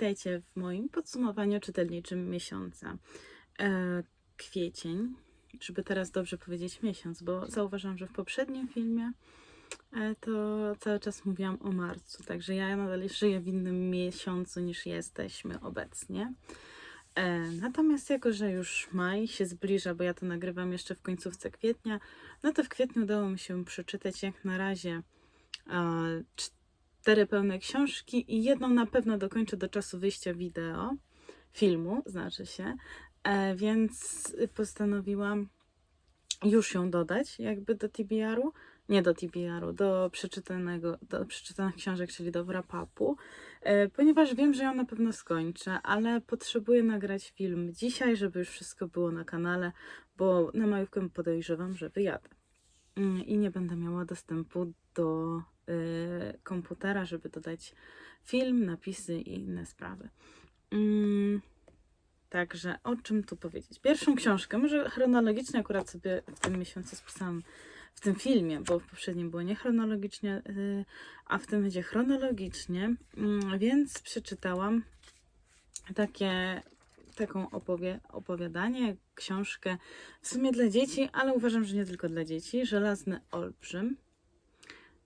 witajcie w moim podsumowaniu czytelniczym miesiąca. E, kwiecień, żeby teraz dobrze powiedzieć miesiąc, bo zauważam, że w poprzednim filmie e, to cały czas mówiłam o marcu, także ja nadal żyję w innym miesiącu niż jesteśmy obecnie. E, natomiast jako, że już maj się zbliża, bo ja to nagrywam jeszcze w końcówce kwietnia, no to w kwietniu udało mi się przeczytać jak na razie e, cztery pełne książki i jedną na pewno dokończę do czasu wyjścia wideo, filmu, znaczy się, e, więc postanowiłam już ją dodać jakby do TBR-u, nie do TBR-u, do przeczytanego, do przeczytanych książek, czyli do wrap-upu, e, ponieważ wiem, że ją na pewno skończę, ale potrzebuję nagrać film dzisiaj, żeby już wszystko było na kanale, bo na majówkę podejrzewam, że wyjadę. Mm, I nie będę miała dostępu do komputera, żeby dodać film, napisy i inne sprawy. Mm, Także o czym tu powiedzieć? Pierwszą książkę, może chronologicznie akurat sobie w tym miesiącu spisałam w tym filmie, bo w poprzednim było niechronologicznie, y, a w tym będzie chronologicznie, mm, więc przeczytałam takie, taką opowie, opowiadanie, książkę w sumie dla dzieci, ale uważam, że nie tylko dla dzieci. Żelazny Olbrzym.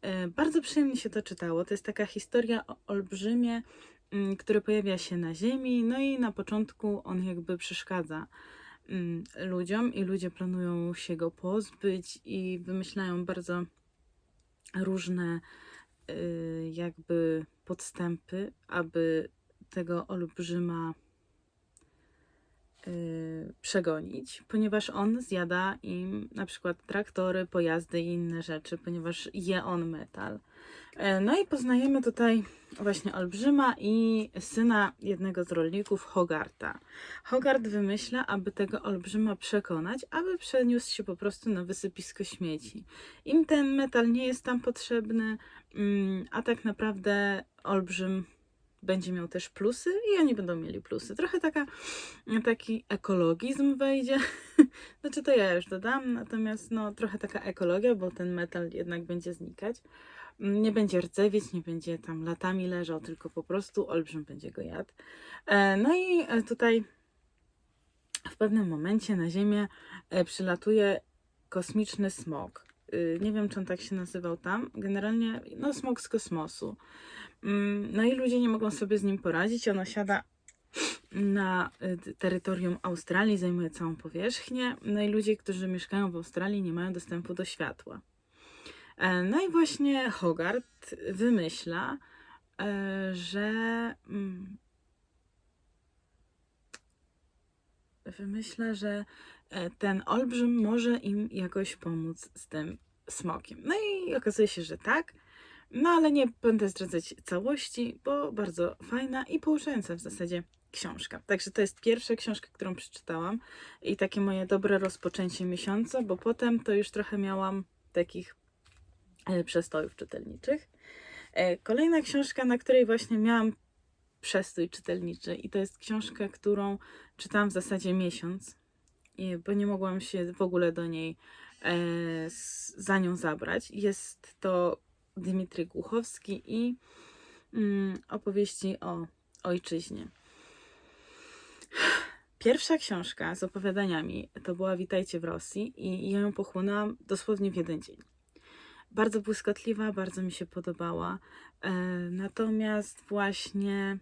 Y, Bardzo przyjemnie się to czytało. To jest taka historia o olbrzymie, mm, który pojawia się na Ziemi, no i na początku on jakby przeszkadza mm, ludziom i ludzie planują się go pozbyć i wymyślają bardzo różne y, jakby podstępy, aby tego olbrzyma y, przegonić, ponieważ on zjada im na przykład traktory, pojazdy i inne rzeczy, ponieważ je on metal. E, No i poznajemy tutaj właśnie Olbrzyma i syna jednego z rolników, Hogarta. Hogart wymyśla, aby tego Olbrzyma przekonać, aby przeniósł się po prostu na wysypisko śmieci. Im ten metal nie jest tam potrzebny, mm, a tak naprawdę Olbrzym będzie miał też plusy i oni będą mieli plusy. Trochę taka, taki ekologizm wejdzie. Znaczy to ja już dodam, natomiast no trochę taka ekologia, bo ten metal jednak będzie znikać. Mm, Nie będzie rdzewieć, nie będzie tam latami leżał, tylko po prostu olbrzym będzie go jadł. E, No i e, tutaj w pewnym momencie na Ziemię e, przylatuje kosmiczny smog. Y, Nie wiem, czy on tak się nazywał tam. Generalnie, no, smog z kosmosu. Mm, No i ludzie nie mogą sobie z nim poradzić. On osiada na y, terytorium Australii, zajmuje całą powierzchnię. No i ludzie, którzy mieszkają w Australii, nie mają dostępu do światła. E, No i właśnie Hogarth wymyśla, e, że mm, wymyśla, że ten olbrzym może im jakoś pomóc z tym smokiem. No i okazuje się, że tak. No ale nie będę zdradzać całości, bo bardzo fajna i pouczająca w zasadzie książka. Także to jest pierwsza książka, którą przeczytałam i takie moje dobre rozpoczęcie miesiąca, bo potem to już trochę miałam takich e, przestojów czytelniczych. E, Kolejna książka, na której właśnie miałam przestój czytelniczy i to jest książka, którą czytałam w zasadzie miesiąc, bo nie mogłam się w ogóle do niej e, za nią zabrać. Jest to Dmitry Głuchowski i mm, opowieści o ojczyźnie. Pierwsza książka z opowiadaniami to była Witajcie w Rosji i ja ją pochłonęłam dosłownie w jeden dzień. Bardzo błyskotliwa, bardzo mi się podobała. E, natomiast właśnie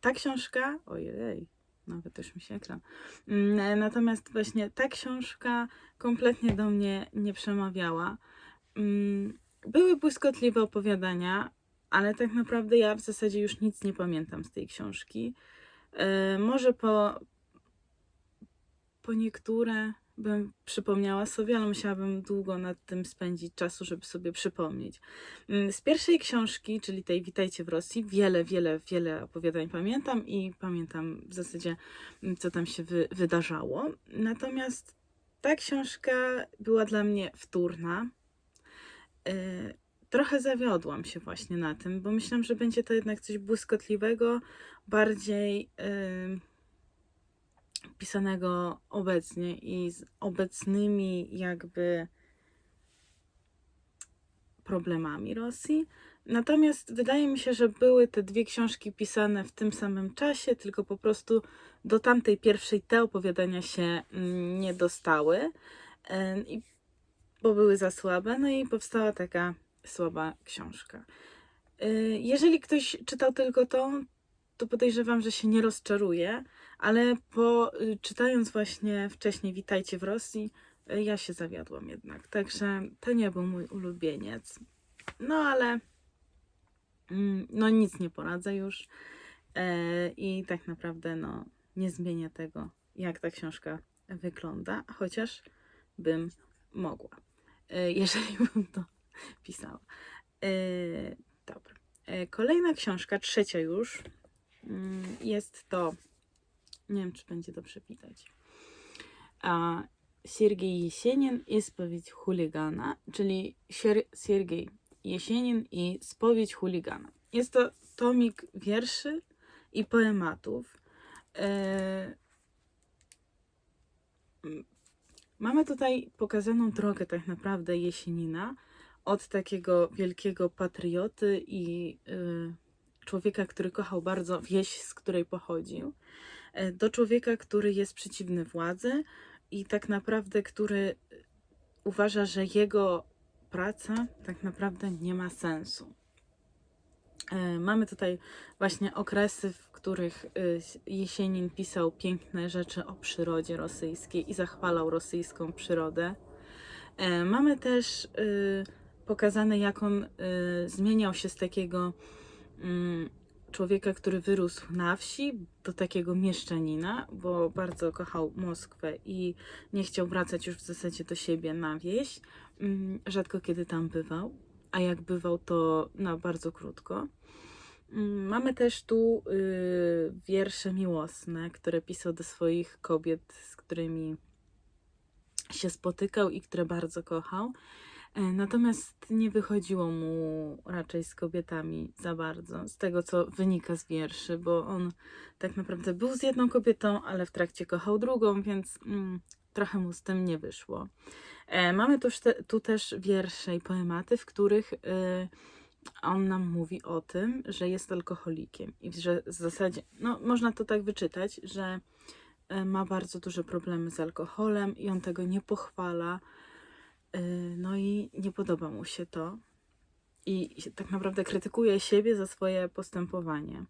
ta książka, ojej, nawet już mi się ekran. Mm, Natomiast właśnie ta książka kompletnie do mnie nie przemawiała. Mm, Były błyskotliwe opowiadania, ale tak naprawdę ja w zasadzie już nic nie pamiętam z tej książki. E, Może po, po niektóre bym przypomniała sobie, ale musiałabym długo nad tym spędzić czasu, żeby sobie przypomnieć. Mm, Z pierwszej książki, czyli tej Witajcie w Rosji, wiele, wiele, wiele opowiadań pamiętam i pamiętam w zasadzie, mm, co tam się wy, wydarzało. Natomiast ta książka była dla mnie wtórna. Y, Trochę zawiodłam się właśnie na tym, bo myślałam, że będzie to jednak coś błyskotliwego, bardziej y, pisanego obecnie i z obecnymi jakby problemami Rosji. Natomiast wydaje mi się, że były te dwie książki pisane w tym samym czasie, tylko po prostu do tamtej pierwszej te opowiadania się mm, nie dostały, bo były za słabe, no i powstała taka słaba książka. E, Jeżeli ktoś czytał tylko tą, to podejrzewam, że się nie rozczaruje, ale po y, czytając właśnie wcześniej Witajcie w Rosji, y, ja się zawiodłam jednak. Także to nie był mój ulubieniec. No ale mm, no nic nie poradzę już. E, I tak naprawdę no nie zmienię tego, jak ta książka wygląda, chociaż bym mogła, e, jeżeli bym to pisała. E, dobra. Kolejna książka, trzecia już, mm, jest to, nie wiem czy będzie dobrze widać, a Siergiej Jesienin i Spowiedź chuligana, czyli Sier- Siergiej Jesienin i Spowiedź chuligana. Jest to tomik wierszy i poematów. E, Mamy tutaj pokazaną drogę tak naprawdę Jesienina od takiego wielkiego patrioty i y, człowieka, który kochał bardzo wieś, z której pochodził, e, do człowieka, który jest przeciwny władzy i tak naprawdę, który uważa, że jego praca tak naprawdę nie ma sensu. E, Mamy tutaj właśnie okresy, w których y, Jesienin pisał piękne rzeczy o przyrodzie rosyjskiej i zachwalał rosyjską przyrodę. E, Mamy też pokazane, jak on zmieniał się z takiego człowieka, który wyrósł na wsi, do takiego mieszczanina, bo bardzo kochał Moskwę i nie chciał wracać już w zasadzie do siebie na wieś. Mm, Rzadko kiedy tam bywał, a jak bywał, to na bardzo krótko. Mm, Mamy też tu y, wiersze miłosne, które pisał do swoich kobiet, z którymi się spotykał i które bardzo kochał. E, Natomiast nie wychodziło mu raczej z kobietami za bardzo, z tego co wynika z wierszy, bo on tak naprawdę był z jedną kobietą, ale w trakcie kochał drugą, więc mm, trochę mu z tym nie wyszło. E, mamy tu, tu też wiersze i poematy, w których y, on nam mówi o tym, że jest alkoholikiem i że w zasadzie, no można to tak wyczytać, że e, ma bardzo duże problemy z alkoholem i on tego nie pochwala. E, No i nie podoba mu się to. I tak naprawdę krytykuje siebie za swoje postępowanie.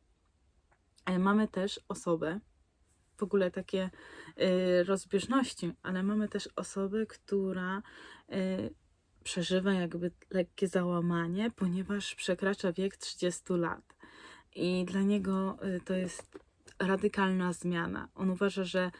E, Mamy też osobę, w ogóle takie y, rozbieżności, ale mamy też osobę, która y, przeżywa jakby lekkie załamanie, ponieważ przekracza wiek 30 lat. I dla niego y, to jest radykalna zmiana. On uważa, że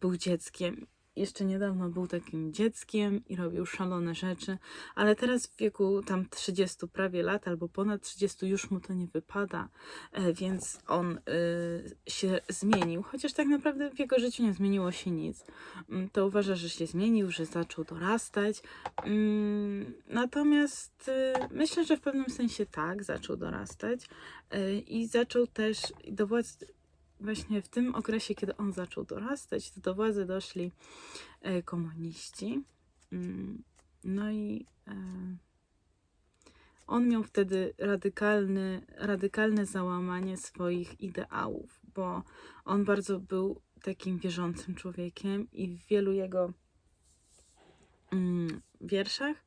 był dzieckiem. Jeszcze niedawno był takim dzieckiem i robił szalone rzeczy, ale teraz w wieku tam 30 prawie lat albo ponad 30 już mu to nie wypada, e, więc on y, się zmienił, chociaż tak naprawdę w jego życiu nie zmieniło się nic. Mm, To uważa, że się zmienił, że zaczął dorastać. Mm, Natomiast y, myślę, że w pewnym sensie tak, zaczął dorastać y, i zaczął też do władzy właśnie w tym okresie, kiedy on zaczął dorastać, to do władzy doszli e, komuniści. Mm, No i e, on miał wtedy radykalny, radykalne załamanie swoich ideałów, bo on bardzo był takim wierzącym człowiekiem i w wielu jego mm, wierszach,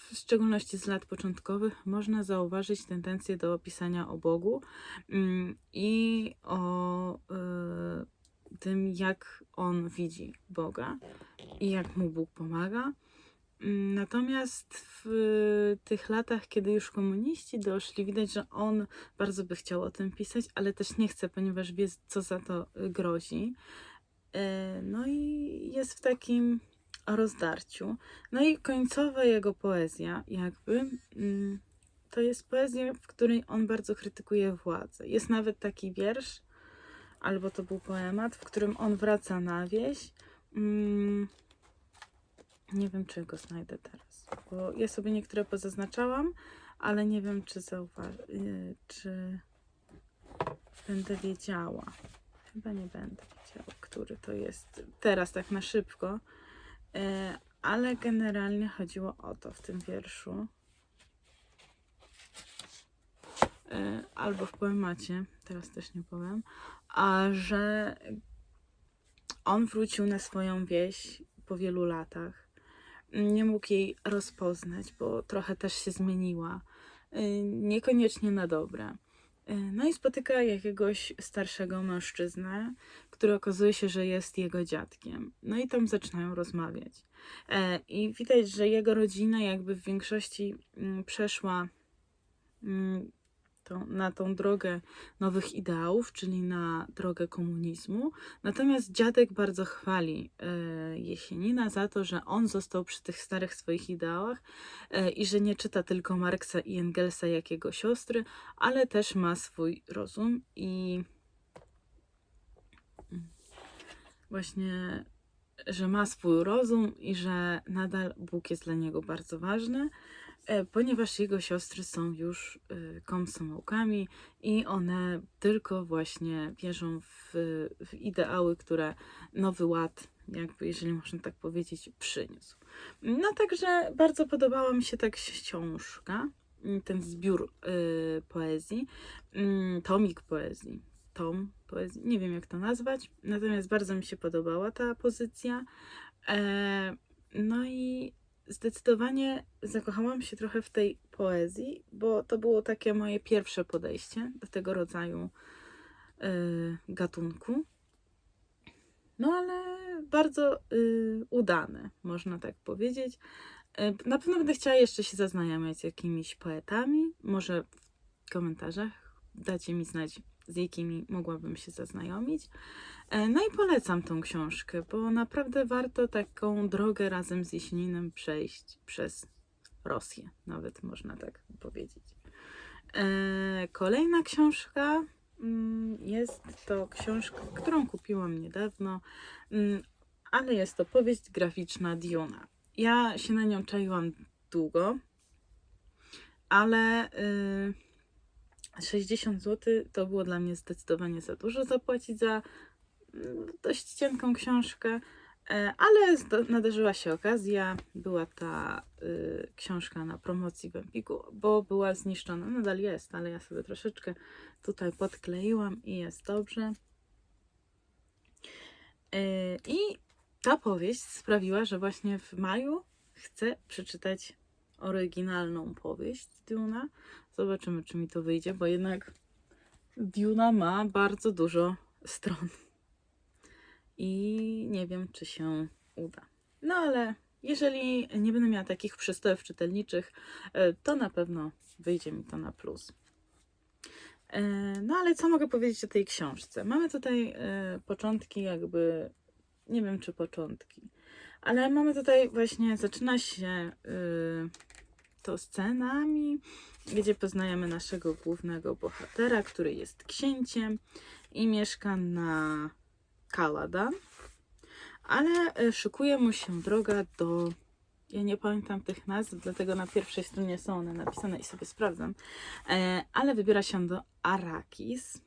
w szczególności z lat początkowych, można zauważyć tendencję do pisania o Bogu mm, i o y, tym, jak on widzi Boga i jak mu Bóg pomaga. Mm, Natomiast w tych latach, kiedy już komuniści doszli, widać, że on bardzo by chciał o tym pisać, ale też nie chce, ponieważ wie, co za to grozi. E, No i jest w takim rozdarciu. No i końcowa jego poezja, jakby, mm, to jest poezja, w której on bardzo krytykuje władzę. Jest nawet taki wiersz, albo to był poemat, w którym on wraca na wieś. Mm, Nie wiem, czy go znajdę teraz, bo ja sobie niektóre pozaznaczałam, ale nie wiem, czy zauważ- y, czy będę wiedziała. Chyba nie będę wiedziała, który to jest teraz tak na szybko. E, ale generalnie chodziło o to w tym wierszu. E, albo w poemacie, teraz też nie powiem, a że on wrócił na swoją wieś po wielu latach. Nie mógł jej rozpoznać, bo trochę też się zmieniła. E, niekoniecznie na dobre. Y, No i spotyka jakiegoś starszego mężczyznę, który okazuje się, że jest jego dziadkiem. No i tam zaczynają rozmawiać. E, I widać, że jego rodzina jakby w większości mm, przeszła mm, tą, na tą drogę nowych ideałów, czyli na drogę komunizmu. Natomiast dziadek bardzo chwali e, Jesienina za to, że on został przy tych starych swoich ideałach e, i że nie czyta tylko Marksa i Engelsa jak jego siostry, ale też ma swój rozum i mm, właśnie, że ma swój rozum i że nadal Bóg jest dla niego bardzo ważny, ponieważ jego siostry są już e, komsomolkami i one tylko właśnie wierzą w, w ideały, które Nowy Ład, jakby jeżeli można tak powiedzieć, przyniósł. No także bardzo podobała mi się ta książka, mm, ten zbiór y, poezji, mm, tomik poezji, tom poezji, nie wiem jak to nazwać, natomiast bardzo mi się podobała ta pozycja. E, no i zdecydowanie zakochałam się trochę w tej poezji, bo to było takie moje pierwsze podejście do tego rodzaju y, gatunku. No ale bardzo y, udane, można tak powiedzieć. Y, na pewno będę chciała jeszcze się zaznajamiać z jakimiś poetami. Może w komentarzach dacie mi znać, z jakimi mogłabym się zaznajomić. E, No i polecam tą książkę, bo naprawdę warto taką drogę razem z Jesieninem przejść przez Rosję, nawet można tak powiedzieć. E, Kolejna książka mm, jest to książka, którą kupiłam niedawno, mm, ale jest to powieść graficzna Diona. Ja się na nią czaiłam długo, ale y, 60 zł to było dla mnie zdecydowanie za dużo zapłacić za mm, dość cienką książkę, e, ale nadarzyła się okazja. Była ta y, książka na promocji w Empiku, bo była zniszczona. Nadal jest, ale ja sobie troszeczkę tutaj podkleiłam i jest dobrze. Y, I ta powieść sprawiła, że właśnie w maju chcę przeczytać oryginalną powieść Duna. Zobaczymy, czy mi to wyjdzie, bo jednak Duna ma bardzo dużo stron. I nie wiem, czy się uda. No ale jeżeli nie będę miała takich przystojów czytelniczych, e, to na pewno wyjdzie mi to na plus. E, No ale co mogę powiedzieć o tej książce? Mamy tutaj e, początki jakby, nie wiem czy początki, ale mamy tutaj właśnie, zaczyna się y, to scenami, gdzie poznajemy naszego głównego bohatera, który jest księciem i mieszka na Kaladan, ale y, szykuje mu się droga do. Ja nie pamiętam tych nazw, dlatego na pierwszej stronie są one napisane i sobie sprawdzam. E, ale wybiera się do Arakis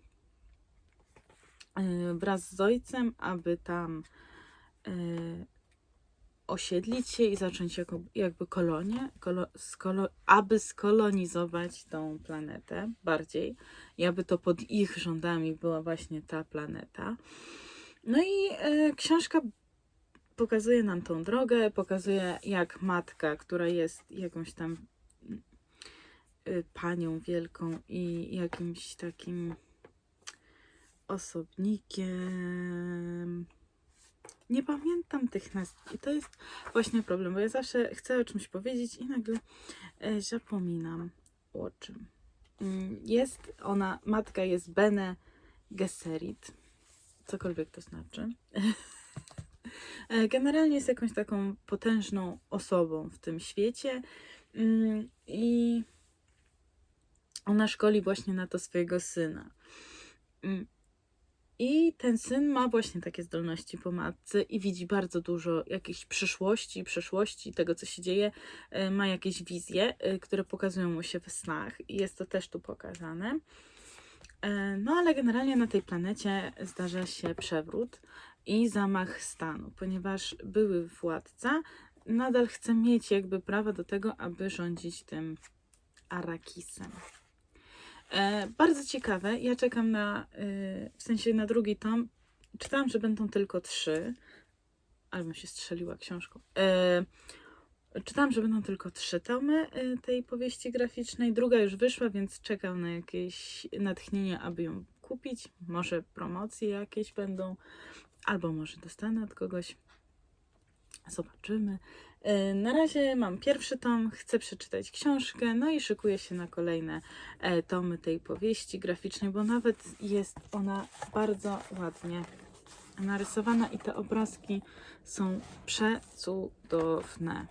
e, wraz z ojcem, aby tam e, osiedlić się i zacząć jako, jakby kolonię, kolo, skolo, aby skolonizować tą planetę bardziej i aby to pod ich rządami była właśnie ta planeta. No i e, książka pokazuje nam tą drogę, pokazuje jak matka, która jest jakąś tam y, panią wielką i jakimś takim osobnikiem. Nie pamiętam tych nazw i to jest właśnie problem, bo ja zawsze chcę o czymś powiedzieć i nagle e, zapominam o czym. Mm, Jest ona, matka jest Bene Gesserit, cokolwiek to znaczy. E, Generalnie jest jakąś taką potężną osobą w tym świecie mm, i ona szkoli właśnie na to swojego syna. I ten syn ma właśnie takie zdolności po matce i widzi bardzo dużo jakiejś przyszłości, przeszłości, tego co się dzieje. E, Ma jakieś wizje, e, które pokazują mu się w snach i jest to też tu pokazane. E, No ale generalnie na tej planecie zdarza się przewrót i zamach stanu, ponieważ były władca nadal chce mieć jakby prawa do tego, aby rządzić tym Arakisem. E, bardzo ciekawe. Ja czekam na, e, w sensie na drugi tom. Czytałam, że będą tylko trzy. Ale się strzeliła książką. E, czytałam, że będą tylko trzy tomy tej powieści graficznej. Druga już wyszła, więc czekam na jakieś natchnienie, aby ją kupić. Może promocje jakieś będą, albo może dostanę od kogoś. Zobaczymy. E, Na razie mam pierwszy tom, chcę przeczytać książkę, no i szykuję się na kolejne e, tomy tej powieści graficznej, bo nawet jest ona bardzo ładnie narysowana i te obrazki są przecudowne.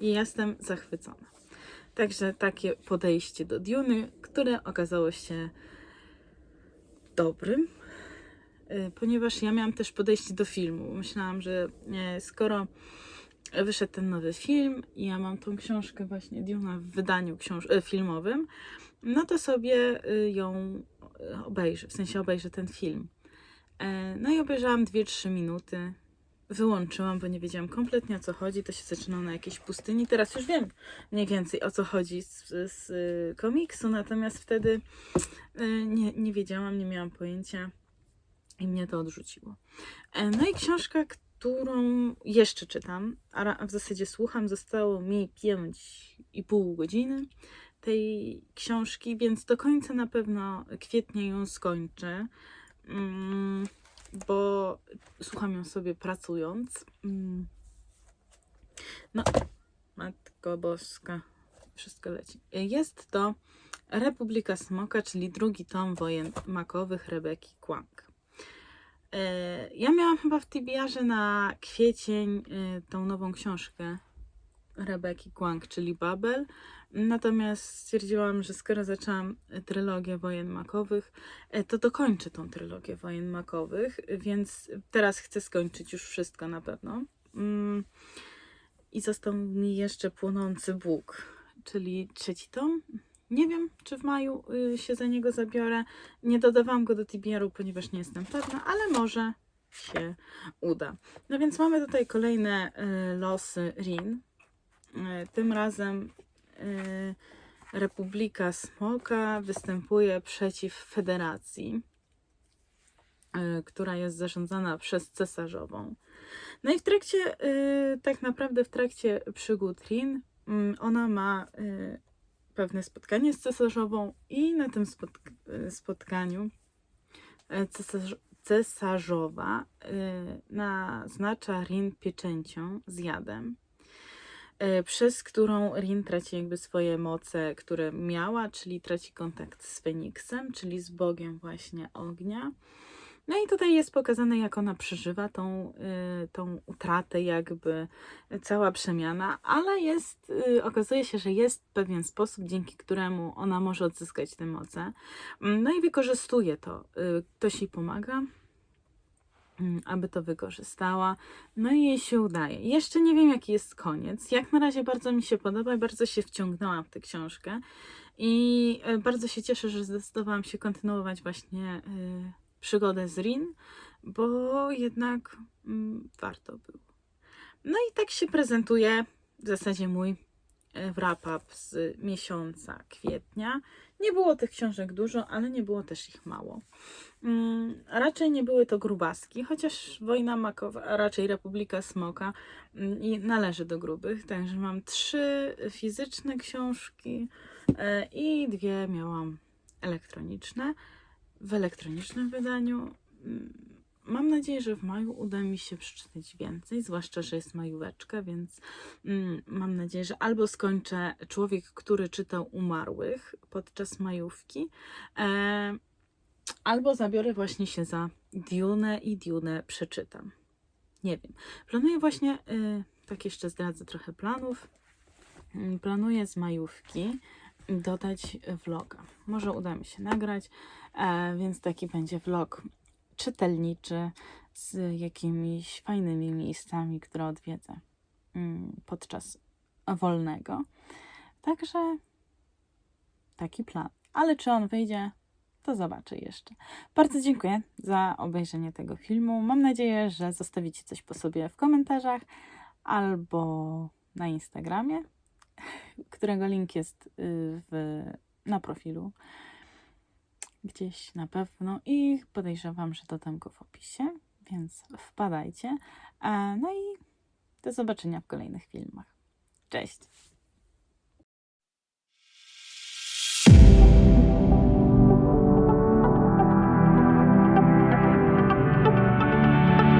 I jestem zachwycona. Także takie podejście do Duny, które okazało się dobrym, ponieważ ja miałam też podejście do filmu. Myślałam, że e, skoro wyszedł ten nowy film i ja mam tą książkę właśnie Duna w wydaniu książ- e, filmowym, no to sobie y, ją y, obejrzę, w sensie obejrzę ten film. E, No i obejrzałam 2-3 minuty. Wyłączyłam, bo nie wiedziałam kompletnie o co chodzi. To się zaczynało na jakiejś pustyni. Teraz już wiem mniej więcej o co chodzi z, z y, komiksu, natomiast wtedy y, nie, nie wiedziałam, nie miałam pojęcia i mnie to odrzuciło. E, No i książka, którą jeszcze czytam, a w zasadzie słucham, zostało mi 5,5 godziny tej książki, więc do końca na pewno kwietnia ją skończę. Mm, bo słucham ją sobie pracując. Mm. No, Matko Boska, wszystko leci. Jest to Republika Smoka, czyli drugi tom wojen makowych Rebeki Kłank. Ja miałam chyba w TBR-ze na kwiecień e, tą nową książkę Rebeki Kłank, czyli Babel. Natomiast stwierdziłam, że skoro zaczęłam trylogię wojen makowych, e, to dokończę tą trylogię wojen makowych, więc teraz chcę skończyć już wszystko na pewno. Mm, I został mi jeszcze Płonący Bóg, czyli trzeci tom. Nie wiem, czy w maju y, się za niego zabiorę. Nie dodawałam go do TBR-u, ponieważ nie jestem pewna, ale może się uda. No więc mamy tutaj kolejne y, losy Rin. Y, Tym razem Republika Smoka występuje przeciw Federacji, która jest zarządzana przez cesarzową. No i w trakcie, tak naprawdę w trakcie przygód Rin, mm, ona ma pewne spotkanie z cesarzową i na tym spotk- y, spotkaniu y, cesarz- cesarzowa y, naznacza Rin pieczęcią z jadem przez którą Rin traci jakby swoje moce, które miała, czyli traci kontakt z Feniksem, czyli z Bogiem właśnie ognia. No i tutaj jest pokazane, jak ona przeżywa tą, y, tą utratę, jakby cała przemiana, ale jest, y, okazuje się, że jest pewien sposób, dzięki któremu ona może odzyskać te moce. Mm, No i wykorzystuje to. Y, Ktoś jej pomaga, mm, aby to wykorzystała. No i jej się udaje. Jeszcze nie wiem, jaki jest koniec. Jak na razie bardzo mi się podoba i bardzo się wciągnęłam w tę książkę. I bardzo się cieszę, że zdecydowałam się kontynuować właśnie y, przygodę z Rin, bo jednak mm, warto było. No i tak się prezentuje w zasadzie mój e, wrap-up z miesiąca kwietnia. Nie było tych książek dużo, ale nie było też ich mało. Mm, raczej nie były to grubaski, chociaż Wojna Makowa, a raczej Republika Smoka mm, należy do grubych. Także mam trzy fizyczne książki e, i dwie miałam elektroniczne. W elektronicznym wydaniu mm, mam nadzieję, że w maju uda mi się przeczytać więcej, zwłaszcza, że jest majóweczka, więc mm, mam nadzieję, że albo skończę Człowiek, który czytał umarłych podczas majówki, e, albo zabiorę właśnie się za Dune i Dune przeczytam. Nie wiem. Planuję właśnie, y, tak jeszcze zdradzę trochę planów. Mm, Planuję z majówki dodać vloga. Może uda mi się nagrać, e, więc taki będzie vlog czytelniczy z jakimiś fajnymi miejscami, które odwiedzę mm, podczas wolnego. Także taki plan. Ale czy on wyjdzie, to zobaczę jeszcze. Bardzo dziękuję za obejrzenie tego filmu. Mam nadzieję, że zostawicie coś po sobie w komentarzach albo na Instagramie, którego link jest y, w na profilu. Gdzieś na pewno i podejrzewam, że dodam go w opisie, więc wpadajcie. No i do zobaczenia w kolejnych filmach. Cześć!